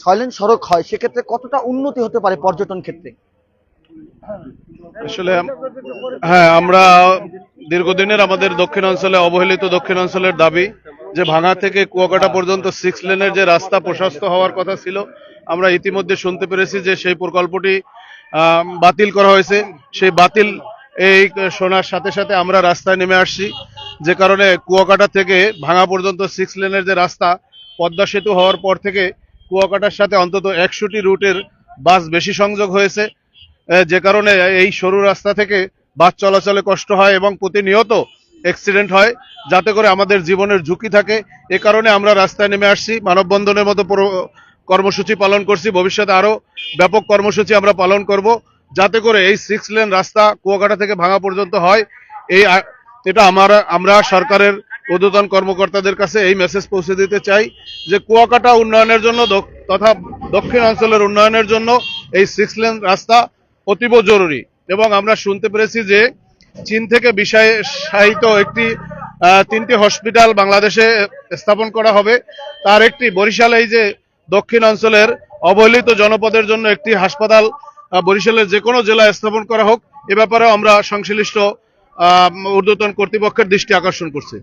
ছয় লেন সড়ক হয়, সেক্ষেত্রে কতটা উন্নতি হতে পারে পর্যটন ক্ষেত্রে? আসলে হ্যাঁ আমরা দীর্ঘদিনের আমাদের দক্ষিণাঞ্চলে, অবহেলিত দক্ষিণাঞ্চলের দাবি যে ভাঙা থেকে কুয়াকাটা পর্যন্ত সিক্স লেনের যে রাস্তা প্রশস্ত হওয়ার কথা ছিল, আমরা ইতিমধ্যে শুনতে পেরেছি যে সেই প্রকল্পটি বাতিল করা হয়েছে। সেই বাতিল, এই শোনার সাথে সাথে আমরা রাস্তায় নেমে আসছি। যে কারণে কুয়াকাটা থেকে ভাঙা পর্যন্ত সিক্স লেনের যে রাস্তা, পদ্মা সেতু হওয়ার পর থেকে কুয়াকাটার সাথে অন্তত একশোটি রুটের বাস বেশি সংযোগ হয়েছে। যে কারণে এই সরু রাস্তা থেকে বাস চলাচলে কষ্ট হয় এবং প্রতিনিয়ত অ্যাক্সিডেন্ট হয়, যাতে করে আমাদের জীবনের ঝুঁকি থাকে। এ কারণে আমরা রাস্তায় নেমে আসছি, মানববন্ধনের মতো কর্মসূচি পালন করছি। ভবিষ্যতে আরও ব্যাপক কর্মসূচি আমরা পালন করব, যাতে করে এই সিক্স লেন রাস্তা কুয়াকাটা থেকে ভাঙা পর্যন্ত হয়। এই এটা আমার, আমরা সরকারের ঊর্ধ্বতন কর্মকর্তাদের কাছে এই মেসেজ পৌঁছে দিতে চাই যে কুয়াকাটা উন্নয়নের জন্য তথা দক্ষিণ অঞ্চলের উন্নয়নের জন্য এই সিক্স লেন রাস্তা অতীব জরুরি। এবং আমরা শুনতে পেরেছি যে চীন থেকে বিষয় সাহিত একটি তিনটি হসপিটাল বাংলাদেশে স্থাপন করা হবে। তার একটি বরিশাল এই যে দক্ষিণ অঞ্চলের অবহেলিত জনপদের জন্য একটি হাসপাতাল বরিশালের যে কোনো জেলায় স্থাপন করা হোক। এ ব্যাপারেও আমরা সংশ্লিষ্ট ঊর্ধ্বতন কর্তৃপক্ষের দৃষ্টি আকর্ষণ করছি।